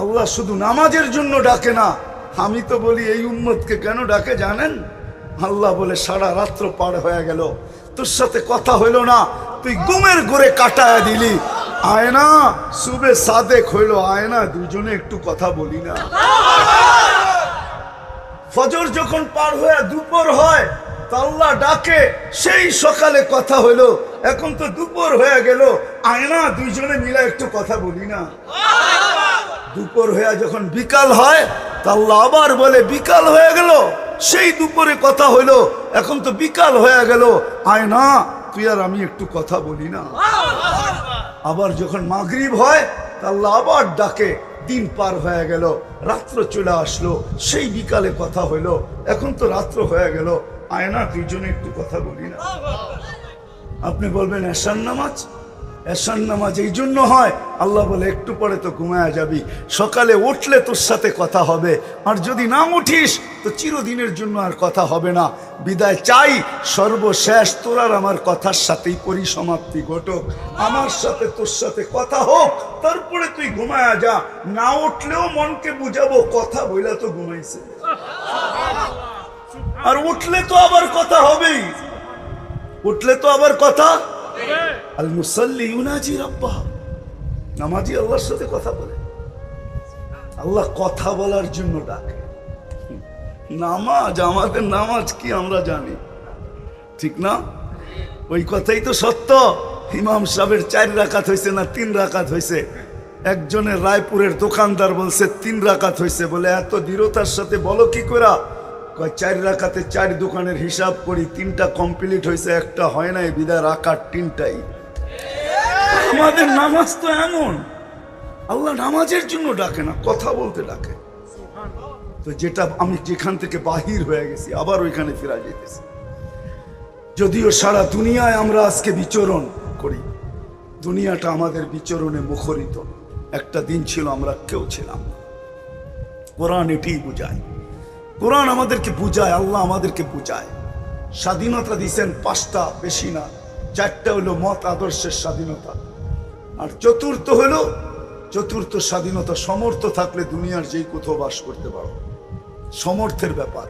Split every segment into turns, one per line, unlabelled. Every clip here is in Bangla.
আল্লাহ শুধু নামাজের জন্য ডাকে না। আমি তো বলি, এই উম্মতকে কেন ডাকে জানেন? আল্লাহ বলে, সারা রাত্র পার হয়ে গেল। তোর সাথে কথা হইল না, তুই গুমের ঘুরে কাটায় দিলি। আয়না সুবে সাদেক হইল। আয়না, দুজনে একটু কথা বলি না। ফজর যখন পার হয়ে দুপুর হয় আল্লাহ ডাকে। সেই সকালে কথা হইল। এখন তো দুপুর হয়ে গেল। আয়না, দুইজনে মিলে একটু কথা বলি না। দুপুর হয়ে যখন বিকাল হয়, তা আবার বলে, বিকাল হয়ে গেল। সেই দুপুরে কথা হইল, এখন তো বিকাল হয়ে গেল। আয়না তুই আর আমি একটু কথা বলি না। আবার যখন মাগরিব হয়, তা আবার ডাকে, দিন পার হয়ে গেল, রাত্র চলে আসলো। সেই বিকালে কথা হইল, এখন তো রাত্র হয়ে গেল। আয়না দুইজনে একটু কথা বলি না। আপনি বলবেন এশান নামাজ? এশান নামাজ এই জন্য হয়। আল্লাহ বলে, একটু পরে তো ঘুমায়া যাবি। সকালে উঠলে তোর সাথে কথা হবে। আর যদি না উঠিস, তো চিরদিনের জন্য আর কথা হবে না। বিদায় চাই। সর্বশেষ তোর আর আমার কথার সাথেই পরিসমাপ্তি ঘটক। আমার সাথে তোর সাথে কথা হোক। তারপরে তুই ঘুমায়া যা। না উঠলেও মনকে বুঝাবো, কথা বইলা তো ঘুমাইছে। আর উঠলে তো আবার কথা হবেই। উঠলে তো আবার কথা আল মুসাল্লি ইউনাজি রাব্বা নামাজি আল্লাহর সাথে কথা বলে। আল্লাহ কথা বলার জন্য ডাকে। নামাজ, আমাদের নামাজ কি আমরা জানি? ঠিক না? ওই কথাই তো সত্য। ইমাম সাহেবের চার রাকাত হয়েছে না তিন রাকাত হয়েছে একজনের রায়পুরের দোকানদার বলছে, তিন রাকাত হয়েছে বলে, এত দৃঢ়তার সাথে বলো কি করা চার রাকাতে চার দোকানের হিসাব করি, তিনটা কমপ্লিট হয়েছে একটা হয় নাই, বিদায় রাকাত তিনটাই। আমাদের নামাজ তো এমন। আল্লাহ নামাজের জন্য ডাকে না, কথা বলতে ডাকে। তো যেটা আমি যেখান থেকে বাহির হয়ে গেছি, আবার ওইখানে ফেরা যেতেছি। যদিও সারা দুনিয়ায় আমরা আজকে বিচরণ করি, দুনিয়াটা আমাদের বিচরণে মুখরিত। একটা দিন ছিল আমরা কেউ ছিলাম কোরআন এটিই বুঝায়। কোরআন আমাদেরকে বুঝায়, আল্লাহ আমাদেরকে বুঝায়। স্বাধীনতা দিছেন পাঁচটা, বেশি না। চারটা হলো মত আদর্শের স্বাধীনতা। আর চতুর্থ হলো, চতুর্থ স্বাধীনতা সমর্থ থাকলে দুনিয়ার যেই কোথাও বাস করতে পারো। সমর্থের ব্যাপার।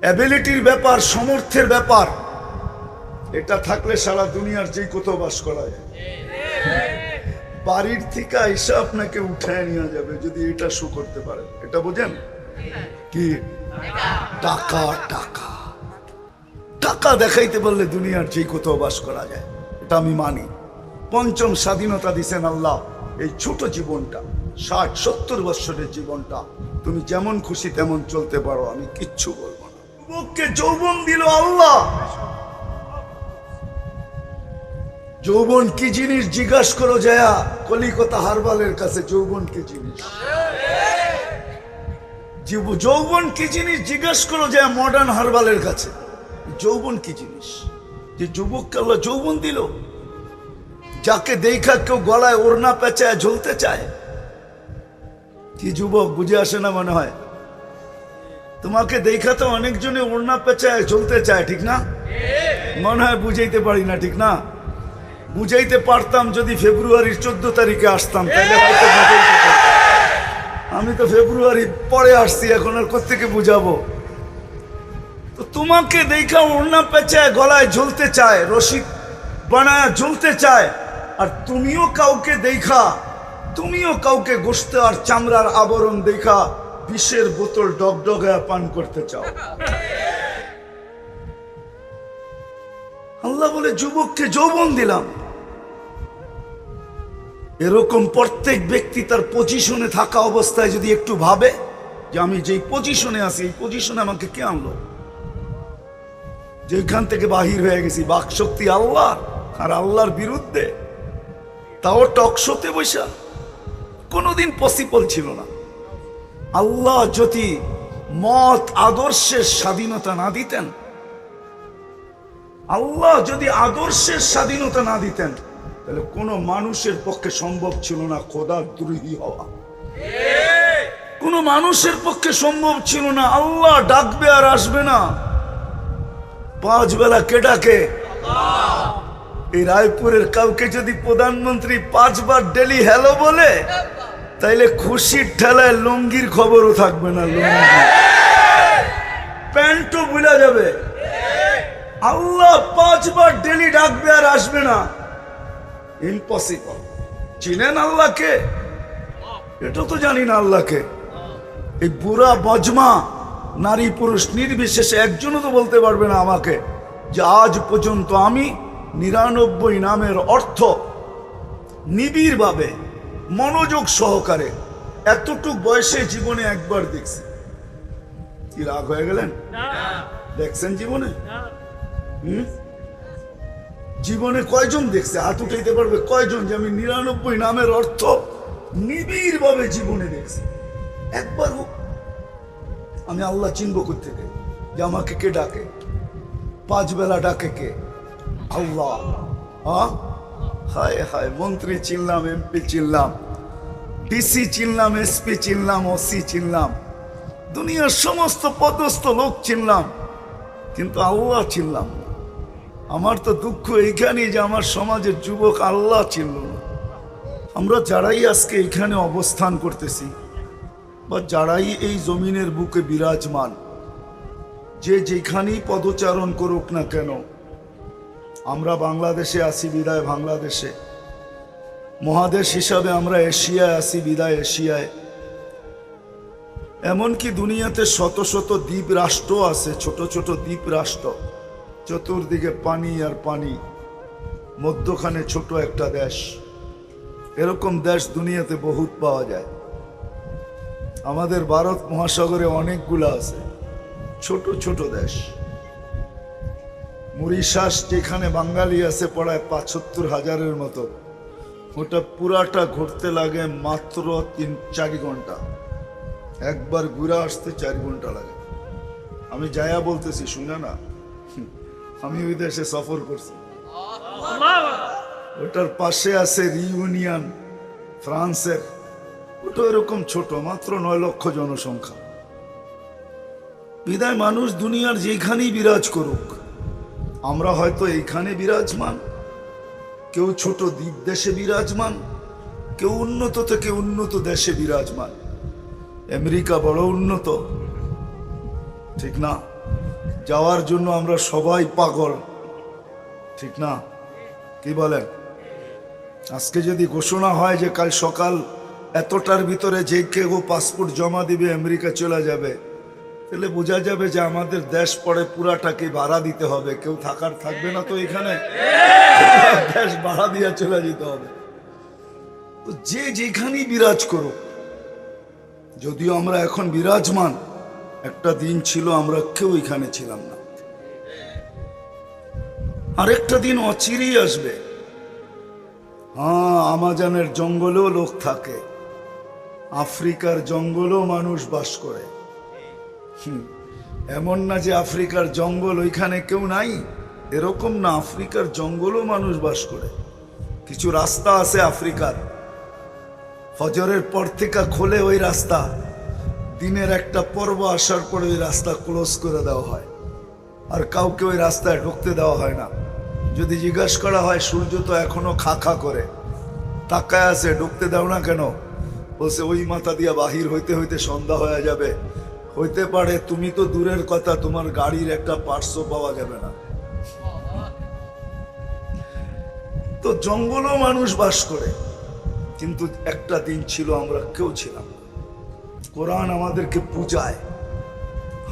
অ্যাবিলিটির ব্যাপার, সমর্থের ব্যাপার। এটা থাকলে সারা দুনিয়ার যেই কোথাও বাস করা যায়। বাড়ির থেকে এসে আপনাকে উঠায় নেওয়া যাবে যদি এটা শো করতে পারে। এটা বোঝেন? কি? টাকা টাকা। টাকা দেখাইতে পারলে দুনিয়ার যেই কোথাও বাস করা যায়, এটা আমি মানি। পঞ্চম স্বাধীনতা দিছেন আল্লাহ, এই ছোট জীবনটা, ষাট, সত্তর বৎসরের জীবনটা, তুমি যেমন খুশি তেমন চলতে পারো, আমি কিচ্ছু বলব না। যুবককে যৌবন দিল আল্লাহ। যৌবন কি জিনিস জিজ্ঞাসা করো জয়া, কলিকতা হারবালের কাছে যৌবন কি জিনিস? যৌবন কি জিনিস জিজ্ঞাসা করো জয়া মডার্ন হারবালের কাছে। যৌবন কি জিনিস? যে যুবককে আল্লাহ যৌবন দিল। যাকে দেখা কেউ গলায় ওড়না পেঁচায়, ঝুলতে চায়, কি যুবক বুঝে আসে না মনে হয়? তোমাকে দেখা তো অনেকজনে ওড়না পেঁচায়, ঝুলতে চায়, ঠিক না? মনে হয় বুঝাইতে পারি না, ঠিক না? বুঝাইতে পারতাম যদি ফেব্রুয়ারির চোদ্দ তারিখে আসতাম আমি তো ফেব্রুয়ারি পরে আসছি, এখন আর কোথেকে বুঝাবো? তো তোমাকে দেখা ওড়না পেঁচায় গলায় ঝুলতে চায় রশি বানায় ঝুলতে চায়, আর তুমিও কাউকে দেখা, তুমিও কাউকে গোস্ত আর চামড়ার আবরণ দেখা, বিষের বোতল ডগডগায় পান করতে চাও। আল্লাহ বলে, যুবককে যৌবন দিলাম। এরকম প্রত্যেক ব্যক্তি তার পজিশনে থাকা অবস্থায় যদি একটু ভাবে যে আমি যেই পজিশনে আছি, এই পজিশনে আমাকে কে আনলো? যেখান থেকে বাহির হয়ে গেছি বাক শক্তি আল্লাহ আর আল্লাহর বিরুদ্ধে। তাও টকশোতে বৈশা কোনোদিন পসিবল ছিল না। আল্লাহ যদি মত আদর্শের স্বাধীনতা না দিতেন আল্লাহ যদি আদর্শের স্বাধীনতা না দিতেন তাহলে কোনো মানুষের পক্ষে সম্ভব ছিল না খোদার দ্রোহী হওয়া। কোনো মানুষের পক্ষে সম্ভব ছিল না আল্লাহ ডাকবে আর আসবে না। পাঁচ বেলা কে ডাকে এই রায়পুরের কাউকে যদি প্রধানমন্ত্রী পাঁচবার ডেলি হ্যালো বলে, তাইলে খুশির ঠেলায় লুঙ্গির খবরও থাকবে না লুঙ্গি। প্যান্টও ভুলা যাবে। আল্লাহ পাঁচবার ডেলি ডাকবে আর আসবে না। ইম্পসিবল চিনেন আল্লাহকে? এটা তো জানি না আল্লাহকে। এই বুড়া বজমা নারী পুরুষ নির্বিশেষে একজনও তো বলতে পারবে না আমাকে যে আজ পর্যন্ত আমি নিরানব্বই নামের অর্থ নিবিড়ভাবে মনোযোগ সহকারে এতটুক বয়সে জীবনে একবার দেখছি। কি রাগ হয়ে গেলেন? দেখছেন জীবনে? জীবনে কয়জন দেখছে? হাত উঠাইতে পারবে কয়জন যে আমি নিরানব্বই নামের অর্থ নিবিড়ভাবে জীবনে দেখছি? একবার হোক। আমি আল্লাহ চিনব থেকে যে আমাকে কে ডাকে? পাঁচ বেলা ডাকে কে? আল্লাহ। হ্যাঁ হায় হায়, মন্ত্রী চিনলাম, এমপি চিনলাম, ডিসি চিনলাম, এসপি চিনলাম, ওসি চিনলাম, দুনিয়ার সমস্ত পদস্থ লোক চিনলাম, কিন্তু আল্লাহ চিনলাম। আমার তো দুঃখ এইখানেই যে আমার সমাজের যুবক আল্লাহ চিনল আমরা যারাই আজকে এখানে অবস্থান করতেছি বা যারাই এই জমিনের বুকে বিরাজমান, যে যেখানেই পদচারণ করুক না কেন, আমরা বাংলাদেশে আসি বিদায় বাংলাদেশে। মহাদেশ হিসাবে আমরা এশিয়ায় আসি বিদায় এশিয়ায়। এমনকি দুনিয়াতে শত শত দ্বীপ রাষ্ট্র আছে, ছোট ছোট দ্বীপ রাষ্ট্র চতুর্দিকে পানি আর পানি, মধ্যখানে ছোট একটা দেশ। এরকম দেশ দুনিয়াতে বহুত পাওয়া যায়। আমাদের ভারত মহাসাগরে অনেকগুলো আছে। ছোট ছোট দেশ। মরিশাস যেখানে বাঙালি আছে পড়ায় পাঁচাত্তর হাজারের মতো। ওটা পুরাটা ঘুরতে লাগে মাত্র তিন চার ঘণ্টা। একবার ঘুরে আসতে চার ঘণ্টা লাগে। আমি যায়া বলতেছি শুনে না। আমি ওই দেশে সফর করছি। ওটার পাশে আছে রিউনিয়ন ফ্রান্সের। ওটা এরকম ছোট, মাত্র নয় লক্ষ জনসংখ্যা। বিদায় মানুষ দুনিয়ার যেখানেই বিরাজ করুক, আমরা হয়তো এইখানে বিরাজমান। কেউ ছোট দ্বীপ দেশে বিরাজমান, কেউ উন্নত থেকে উন্নত দেশে বিরাজমান। আমেরিকা বড় উন্নত। ঠিক না? যাওয়ার জন্য আমরা সবাই পাগল। ঠিক না? কি বলেন? আজকে যদি ঘোষণা হয় যে কাল সকাল এতটার ভিতরে যে কেউ পাসপোর্ট জমা দিবে, আমেরিকা চলে যাবে। তাহলে বোঝা যাবে যে আমাদের দেশ পরে পুরাটাকে ভাড়া দিতে হবে। কেউ থাকার থাকবে না তো এখানে। দেশ ভাড়া দিয়ে চলে যেতে হবে। তো যে যেখানেই বিরাজ করুক, যদিও আমরা এখন বিরাজমান, একটা দিন ছিল আমরা কেউ এখানে ছিলাম না। আরেকটা দিন অচিরেই আসবে। হ্যাঁ আমাজানের জঙ্গলেও লোক থাকে। আফ্রিকার জঙ্গলেও মানুষ বাস করে। এমন না যে আফ্রিকার জঙ্গল ওইখানে কেউ নাই, এরকম না আফ্রিকার জঙ্গলও মানুষ বাস করে। কিছু রাস্তা আছে আফ্রিকার। ফজরের পর থেকে খোলে ওই রাস্তা। দিনের একটা পর্ব আসার পরে ওই রাস্তা ক্লোজ করে দেওয়া হয়। আর কাউকে ওই রাস্তায় ঢুকতে দেওয়া হয় না। যদি জিজ্ঞাসা করা হয়, সূর্য তো এখনও খা খা করে। তাকায় আছে, ঢুকতে দাও না কেন? বলছে, ওই মাথা দিয়া বাহির হইতে হইতে সন্ধ্যা হয়ে যাবে। হইতে পারে তুমি তো দূরের কথা, তোমার গাড়ির একটা পার্শ্ব পাওয়া যাবে না। তো জঙ্গলও মানুষ বাস করে, কিন্তু একটা দিন ছিল, আমরা কেউ ছিলাম। কোরআন আমাদেরকে পূজায়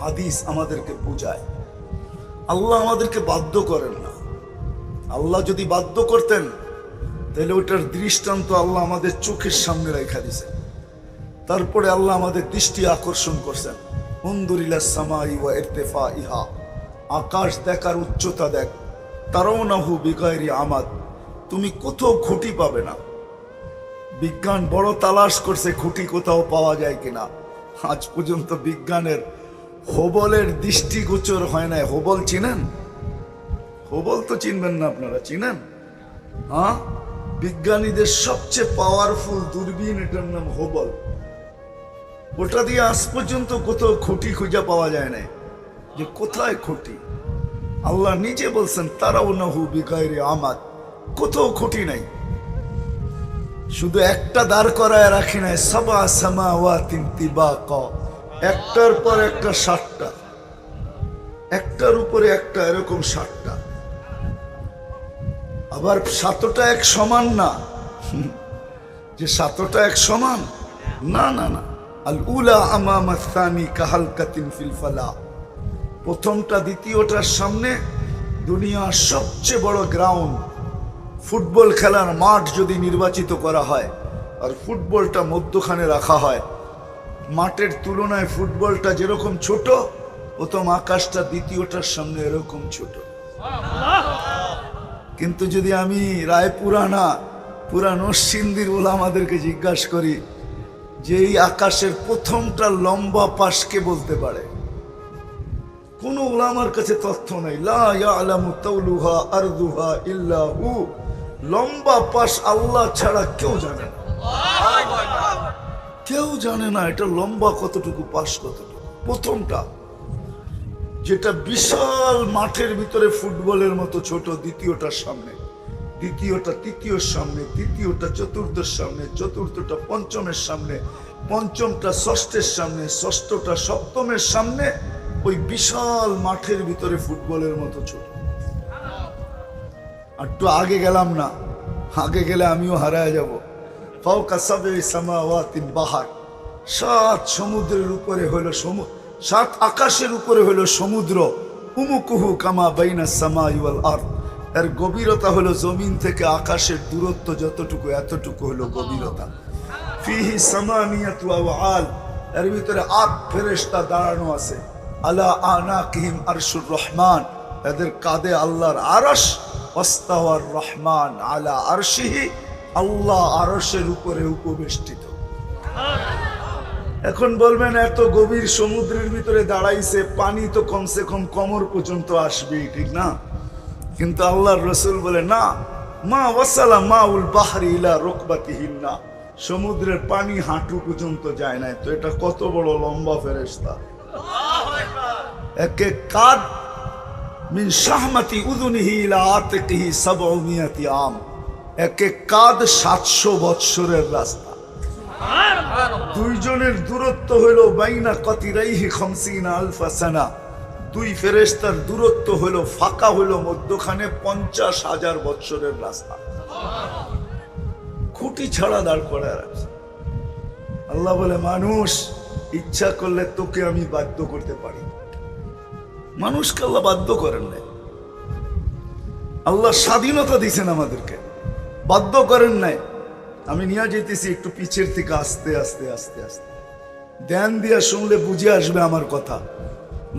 হাদিস আমাদেরকে পূজায় আল্লাহ আমাদেরকে বাধ্য করেন না। আল্লাহ যদি বাধ্য করতেন, তাহলে ওটার দৃষ্টান্ত আল্লাহ আমাদের চোখের সামনে রেখা দিয়েছেন। তারপরে আল্লাহ আমাদের দৃষ্টি আকর্ষণ করছেন। মন্দুরিলা সামাই ওয়া ইরতেফা ইহা আকাশ দেখার উচ্চতা দেখ। তারাও নাহু বিগায়রি আমাদ। তুমি কোথাও খুঁটি পাবে না। বিজ্ঞান বড় তালাশ করছে খুঁটি কোথাও পাওয়া যায় কিনা। আজ পর্যন্ত বিজ্ঞানের হোবলের দৃষ্টিগোচর হয় না হোবল চিনেন? হোবল তো চিনবেন না আপনারা, চিনেন? হ্যাঁ? বিজ্ঞানীদের সবচেয়ে পাওয়ারফুল দূরবীন এটার নাম হোবল। ওটা দিয়ে আজ পর্যন্ত কোথাও খুঁটি খুঁজে পাওয়া যায় না যে কোথায় খুঁটি? আল্লাহ নিজে বলছেন তারাও নাহু বিগাইরে আমাদ। কোথাও খুঁটি নাই। শুধু একটা দাঁড় করায় রাখি নাই, সাবা সামা ওয়া তিবা ক একটার পর একটা ষাটটা একটার উপরে একটা এরকম ষাটটা আবার সাতটা এক সমান না? যে সাতটা এক সমান? না না না। আল উলা আমামাস্তানি কাহাল কাতিন ফিল। প্রথমটা, দ্বিতীয়টার সামনে দুনিয়ার সবচেয়ে বড় গ্রাউন্ড ফুটবল খেলার মাঠ যদি নির্বাচিত করা হয় আর ফুটবলটা মধ্যখানে রাখা হয়, মাঠের তুলনায় ফুটবলটা যেরকম ছোট, প্রথম আকাশটা, দ্বিতীয়টার সামনে এরকম ছোট। কিন্তু যদি আমি রায়পুরানা পুরা নরসিন্দির বলে আমাদেরকে জিজ্ঞাসা করি যে এই আকাশের প্রথমটা লম্বা পাশকে বলতে পারে। কোন ওলামার কাছে তথ্য নেই। লা ইয়ালামু তাওলুহা আরদুহা ইল্লা হু। লম্বা পাশ আল্লাহ ছাড়া কেউ জানে না। কেউ জানে না এটা লম্বা কতটুকু, পাশ কতটুকু। প্রথমটা, যেটা বিশাল মাঠের ভিতরে ফুটবলের মতো ছোট দ্বিতীয়টার সামনে। দ্বিতীয়টা তৃতীয়র সামনে, তৃতীয়টা চতুর্থের সামনে, চতুর্থটা পঞ্চমের সামনে, পঞ্চমটা ষষ্ঠের সামনে, ষষ্ঠটা সপ্তমের সামনে ওই বিশাল মাঠের ভিতরে ফুটবলের মতো ছোট। আর একটু আগে গেলাম না। আগে গেলে আমিও হারায় যাব। ফাউকা সাবে সামাওয়াতিন বাহার। সাত সমুদ্রের উপরে হলো সমুদ্র সাত আকাশের উপরে হলো সমুদ্র। উমুকুহু কামা বাইনা সামা ইওয়াল আর এর গভীরতা হলো জমিন থেকে আকাশের দূরত্ব যতটুকু, এতটুকু হলো গভীরতা। ফিহি সামানিয়াতু আল, এর ভিতরে আট ফেরেশতা দাঁড়ানো আছে। আলা আনাকিহিম আরশুর রহমান, এদের কাঁধে আল্লাহর আরশ। ওয়াস্তাওয়ার রহমান আলা আরশিহি, আল্লাহ আরশের উপরে উপবেষ্টিত। এখন বলবেন, এত গভীর সমুদ্রের ভিতরে দাঁড়াইছে, পানি তো কমসে কম কমর পর্যন্ত আসবেই, ঠিক না? কিন্তু আল্লাহর রসুল বলে না মা ওয়াসালা মা উল বাহারি ইলা রোকবাতিহীন না সমুদ্রের পানি হাঁটু পর্যন্ত যায় নাই। তো এটা কত বড় লম্বা ফেরেস্তা একে কাদ মিন শাহমাতি উদুনিহি ইলা আতিকিহি সাবউমিয়াতি আম। একে কাদ সাতশো বৎসরের রাস্তা। দুইজনের দূরত্ব হইল বাইনা কতিরাইহি খমসিনা আলফা সানা। দুই ফেরেস্তার দূরত্ব হইল, ফাঁকা হইল মধ্যখানে পঞ্চাশ হাজার বৎসরের রাস্তা। খুঁটি ছাড়া দাঁড় করে রাখছে। আল্লাহ বলে, মানুষ, ইচ্ছা করলে তোকে আমি বাধ্য করতে পারি। মানুষকে আল্লাহ বাধ্য করেন নাই। আল্লাহ স্বাধীনতা দিছেন আমাদেরকে। বাধ্য করেন নাই। আমি নিয়ে যেতেছি একটু পিছের থেকে আস্তে আস্তে আস্তে আস্তে। ধ্যান দিয়া শুনলে বুঝে আসবে আমার কথা।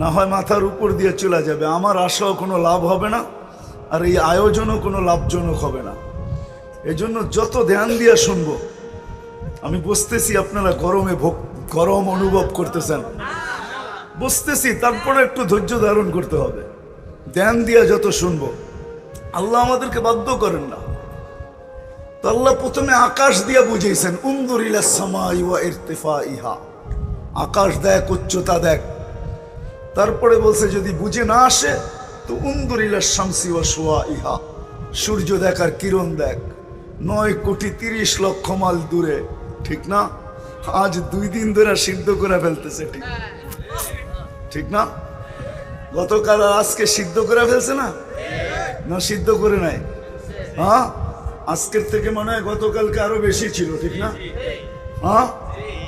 না হয় মাথার উপর দিয়ে চলে যাবে। আমার আশাও কোনো লাভ হবে না, আর এই আয়োজনও কোনো লাভজনক হবে না। এজন্য যত ধ্যান দিয়া শুনব, আমি বুঝতেছি আপনারা গরমে ভোগ, গরম অনুভব করতেছেন। বুঝতেছি তারপরে একটু ধৈর্য ধারণ করতে হবে। ধ্যান দিয়া যত শুনব, আল্লাহ আমাদেরকে বাধ্য করেন না। তো আল্লাহ প্রথমে আকাশ দিয়া বুঝিয়েছেন উন্দুরিলা সামাই ওয়া ইহা আকাশ দেখ, উচ্চতা দেখ। তারপরে বলছে, যদি বুঝে না আসে, তো উন্দুরিলা শামসি ওয়া সোয়া ইহা সূর্য দেখ আর কিরণ দেখ। নয় কোটি তিরিশ লক্ষ মাইল দূরে। ঠিক না? আজ দুই দিন ধরে সিদ্ধ করে ফেলতেছে, ঠিক ঠিক না? গতকাল আজকে সিদ্ধ করে ফেলছে না? না সিদ্ধ করে নাই? হ্যাঁ? আজকের থেকে মনে হয় গতকালকে আরও বেশি ছিল, ঠিক না? হ্যাঁ?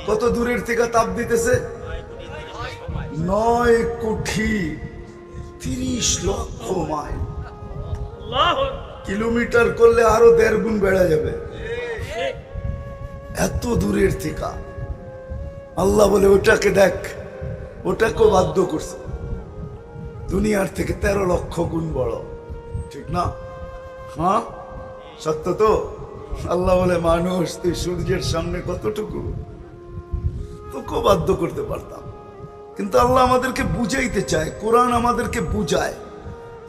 কত দূরের থেকে তাপ দিতেছে? নয় কোটি তিরিশ লক্ষ মাইল। কিলোমিটার করলে আরও দেড় গুণ বেড়া যাবে। এত দূরের থেকে। আল্লাহ বলে ওটাকে দেখ ওটাকেও বাধ্য করছে। দুনিয়ার থেকে তেরো লক্ষ গুণ বড়। ঠিক না? হ্যাঁ? সত্য তো? আল্লাহ বলে মানুষ তুই সূর্যের সামনে কতটুকু? তোকেও বাধ্য করতে পারতাম। কিন্তু আল্লাহ আমাদেরকে বুঝাইতে চায়, কোরআন আমাদেরকে বুঝায়,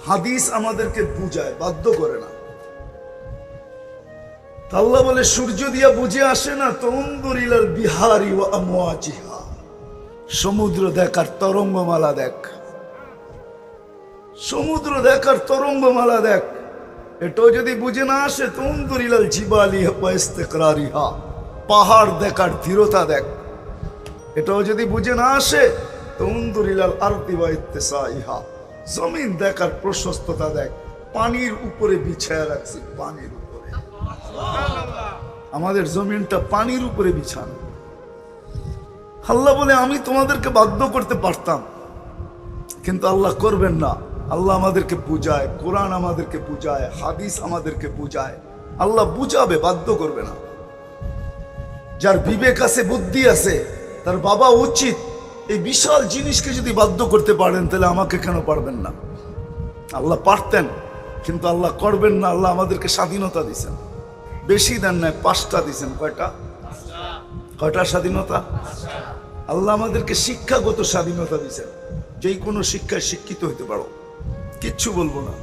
হাদিস আমাদেরকে বুঝায়, বাধ্য করে না। আল্লাহ বলে, সূর্য দিয়া বুঝে আসে না তন্দুরিলাল বিহারি ও সমুদ্র দেখার তরঙ্গমালা দেখ। সমুদ্র দেখার তরঙ্গমালা দেখ। এটাও যদি বুঝে না আসে তুমদুরিলাল জিবালি হা পাহাড় দেখার ধীরতা দেখ। এটাও যদি বুঝে না আসে আরতি বা ইত্তেসাইহা। জমিন দেখার প্রশস্ততা দেখ পানির উপরে বিছায়া রাখছি পানির উপরে। আমাদের জমিনটা পানির উপরে বিছানো। আল্লাহ বলে আমি তোমাদেরকে বাধ্য করতে পারতাম কিন্তু আল্লাহ করবেন না। আল্লাহ আমাদেরকে বুঝায় কোরআন আমাদেরকে বুঝায় হাদিস আমাদেরকে বুঝায়। আল্লাহ বুঝাবে বাধ্য করবে না। যার বিবেক আছে বুদ্ধি আছে তার বাবা উচিত এই বিশাল জিনিসকে যদি বাধ্য করতে পারেন, তাহলে আমাকে কেন পারবেন না? আল্লাহ পারতেন, কিন্তু আল্লাহ করবেন না। আল্লাহ আমাদেরকে স্বাধীনতা দিছেন বেশি দেন নাই, পাঁচটা দিছেন কয়টা? কয়টা স্বাধীনতা? আল্লাহ আমাদেরকে শিক্ষাগত স্বাধীনতা দিছেন যেই কোনো শিক্ষায় শিক্ষিত হইতে পারো। কিচ্ছু বলব না।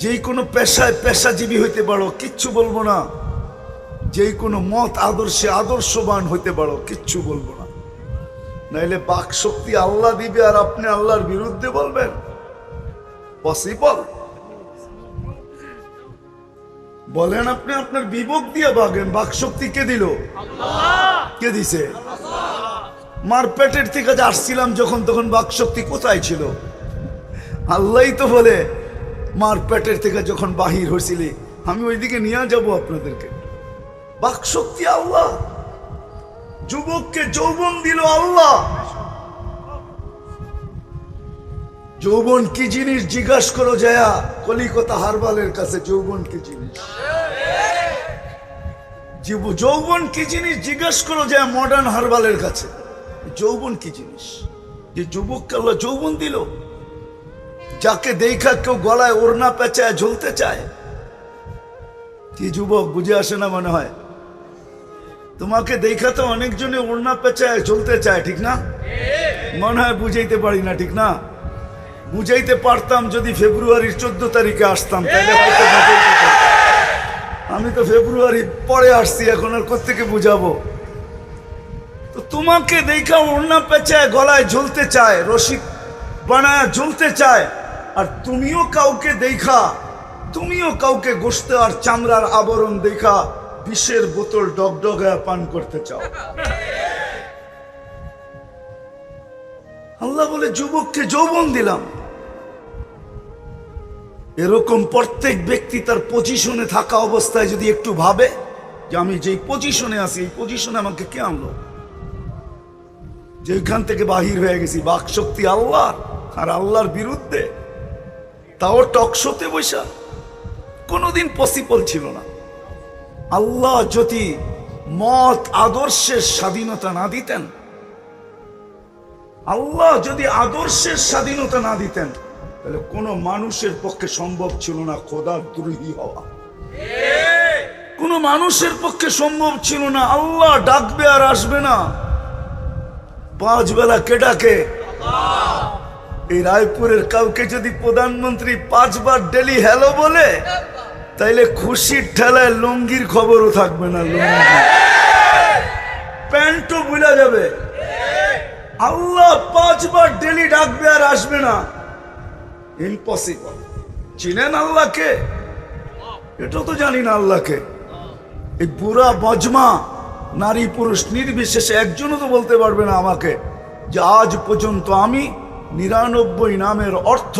যেই কোনো পেশায় পেশাজীবী হইতে পারো, কিচ্ছু বলব না। যেই কোনো মত আদর্শে আদর্শবান হইতে পারো কিচ্ছু বলব না। নাইলে বাক শক্তি আল্লাহ দিবে আর আপনি আল্লাহর বিরুদ্ধে বলবেন। পসিবল? বলেন আপনি আপনার বিবেক দিয়ে বাগেন। বাক শক্তি কে দিল? কে দিছে? মার পেটের থেকে যে আসছিলাম যখন তখন বাক শক্তি কোথায় ছিল? আল্লাহই তো বলে মার পেটের থেকে যখন বাহির হয়েছিলি আমি ওইদিকে নিয়ে যাব আপনাদেরকে। বাক শক্তি আল্লাহ। যুবককে যৌবন দিল আল্লাহ। যৌবন কি জিনিস জিজ্ঞাসা করো জয়া। কলিকতা হারবালের কাছে যৌবন কি জিনিস? যৌবন কি জিনিস জিজ্ঞাসা করো জয়া মডার্ন হারবালের কাছে। যৌবন কি জিনিস? যে যুবককে আল্লাহ যৌবন দিল। যাকে দেখা কেউ গলায় ওড়না পেঁচায়, ঝুলতে চায়। কি যুবক বুঝে আসে না মনে হয়? তোমাকে দেখা তো অনেকজনে ওড়না পেঁচায় ঝুলতে চায়, ঠিক না? মনে হয় বুঝাইতে পারি না, ঠিক না? বুঝাইতে পারতাম যদি ফেব্রুয়ারির চোদ্দ তারিখে আসতাম তাহলে আমি তো ফেব্রুয়ারি পরে আসছি, এখন আর কোথেকে বুঝাবো? তো তোমাকে দেখা ওড়না পেঁচায় গলায় ঝুলতে চায় রশি বানায় ঝুলতে চায়, আর তুমিও কাউকে দেখা, তুমিও কাউকে গোস্ত আর চামড়ার আবরণ দেখা। বিষের বোতল ডগডগায় পান করতে চাও। আল্লাহ বলে, যুবককে যৌবন দিলাম। এরকম প্রত্যেক ব্যক্তি তার পজিশনে থাকা অবস্থায় যদি একটু ভাবে যে আমি যেই পজিশনে আছি, এই পজিশনে আমাকে কে আনলো? যেখান থেকে বাহির হয়ে গেছি, বাক শক্তি আল্লাহ আর আল্লাহর বিরুদ্ধে। তাও টকশোতে বৈশা। কোনোদিন পসিবল ছিল না। আল্লাহ যদি মত, আদর্শের স্বাধীনতা না দিতেন, আল্লাহ যদি আদর্শের স্বাধীনতা না দিতেন, তাহলে কোনো মানুষের পক্ষে সম্ভব ছিল না খোদার দ্রোহী হওয়া। কোনো মানুষের পক্ষে সম্ভব ছিল না আল্লাহ ডাকবে আর আসবে না। পাঁচ বেলা কে ডাকে? এই রায়পুরের কাউকে যদি প্রধানমন্ত্রী পাঁচবার ডেলি হ্যালো বলে তাইলে খুশির ঠেলায় লুঙ্গির খবরও থাকবে না লুঙ্গি। প্যান্টও বুলা যাবে। আল্লাহ পাঁচবার ডেলি ডাকবে আর আসবে না। ইম্পসিবল চিনেন আল্লাহকে? এটা তো জানি না আল্লাহকে। এই বুড়া বজমা, নারী পুরুষ নির্বিশেষে একজনও তো বলতে পারবে না আমাকে যে আজ পর্যন্ত আমি নিরানব্বই নামের অর্থ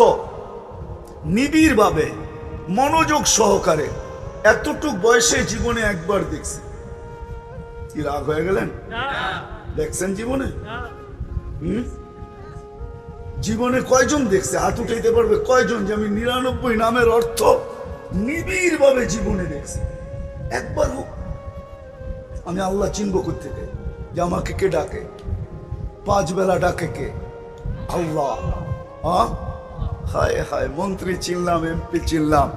নিবিড়ভাবে মনোযোগ সহকারে এতটুক বয়সে জীবনে একবার দেখছি। কি রাগ হয়ে গেলেন? দেখছেন জীবনে? জীবনে কয়জন দেখছে? হাত উঠাইতে পারবে কয়জন? যে আমি নিরানব্বই নামের অর্থ নিবিড় ভাবে জীবনে দেখছি। একবার হোক। আমি আল্লাহ চিনব থেকে যে আমাকে কে ডাকে? পাঁচ বেলা ডাকে কে? আল্লাহ। হ্যাঁ হায় হায়, মন্ত্রী চিনলাম, এমপি চিনলাম,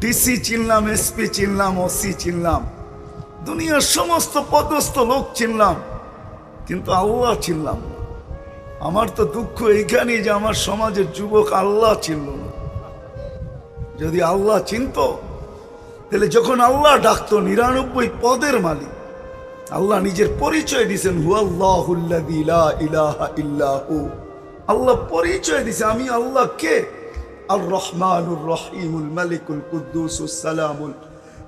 ডিসি চিনলাম, এসপি চিনলাম, ওসি চিনলাম, দুনিয়ার সমস্ত পদস্থ লোক চিনলাম, কিন্তু আল্লাহ চিনলাম আমার তো দুঃখ এইখানেই যে আমার সমাজের যুবক আল্লাহ চিনল না। যদি আল্লাহ চিনত, তাহলে যখন আল্লাহ ডাকতো নিরানব্বই পদের মালিক, আল্লাহ নিজের পরিচয় দিয়েছেন, হুয়াল্লাহুল্লাযী লা ইলাহা ইল্লাহু। আল্লাহ পরিচয় দিছে আমি আল্লাহ কে আর রহমানুর রহিমুল মালিকুল কুদ্দুসুস সালামুল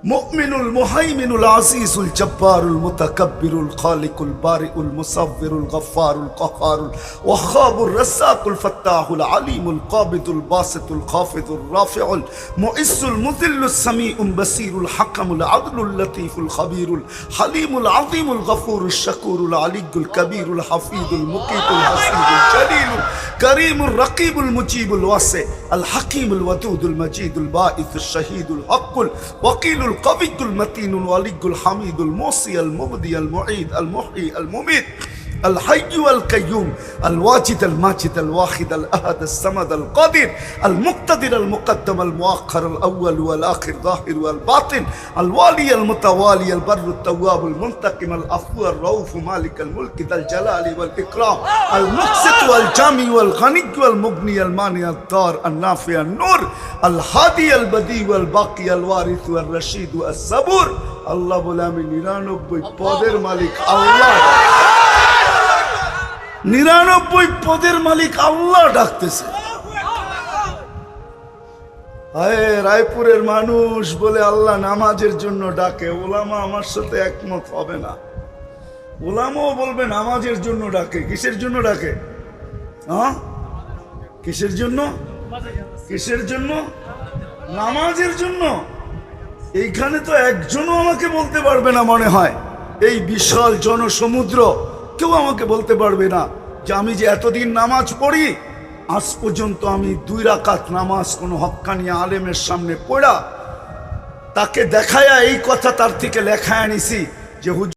المؤمن المهيمن العزيز الجبار المتكبر الخالق البارئ المصور الغفار القهار الوهاب الرزاق الفتاح العليم القابض الباسط الخافض الرافع المؤس المذل السميع البصير الحكم العدل اللطيف الخبير الحليم العظيم الغفور الشكور العلي الكبير الحفيظ المقيت الحسيب الجليل الكريم الرقيب المجيب الواسع الحكيم الودود المجيد الباعث الشهيد الحق الوكيل القوي المتين الولي الحميد الموصي المبدي المعيد المحيي المميت. الحي والقيوم الواجد الماجد الواحد الأحد الصمد القادر المقتدر المقدم المؤخر الأول والآخر ظاهر والباطن الوالي المتوالي البر التواب المنتقم العفو الرؤوف مالك الملك ذا الجلال والإكرام المقسط والجامي والغني والمغني المانع الدار النافع النور الهادي البديع والباقي الوارث والرشيد والصبور الله বলে আমি নিরানব্বই পদের মালিক আল্লাহ নিরানব্বই পদের মালিক আল্লাহ ডাকতেছে। রায়পুরের মানুষ বলে আল্লাহ নামাজের জন্য ডাকে। ওলামা আমার সাথে একমত হবে না। ওলামাও বলবে নামাজের জন্য ডাকে। কিসের জন্য ডাকে? হ্যাঁ? কিসের জন্য? কিসের জন্য? নামাজের জন্য। এইখানে তো একজনও আমাকে বলতে পারবে না মনে হয়। এই বিশাল জনসমুদ্র। কেউ আমাকে বলতে পারবে না যে আমি যে এতদিন নামাজ পড়ি, আজ পর্যন্ত আমি দুই রাকাত নামাজ কোনো হক্কানি আলেমের সামনে পড়া, তাকে দেখায়া এই কথা তার থেকে লেখায় আনিছি যে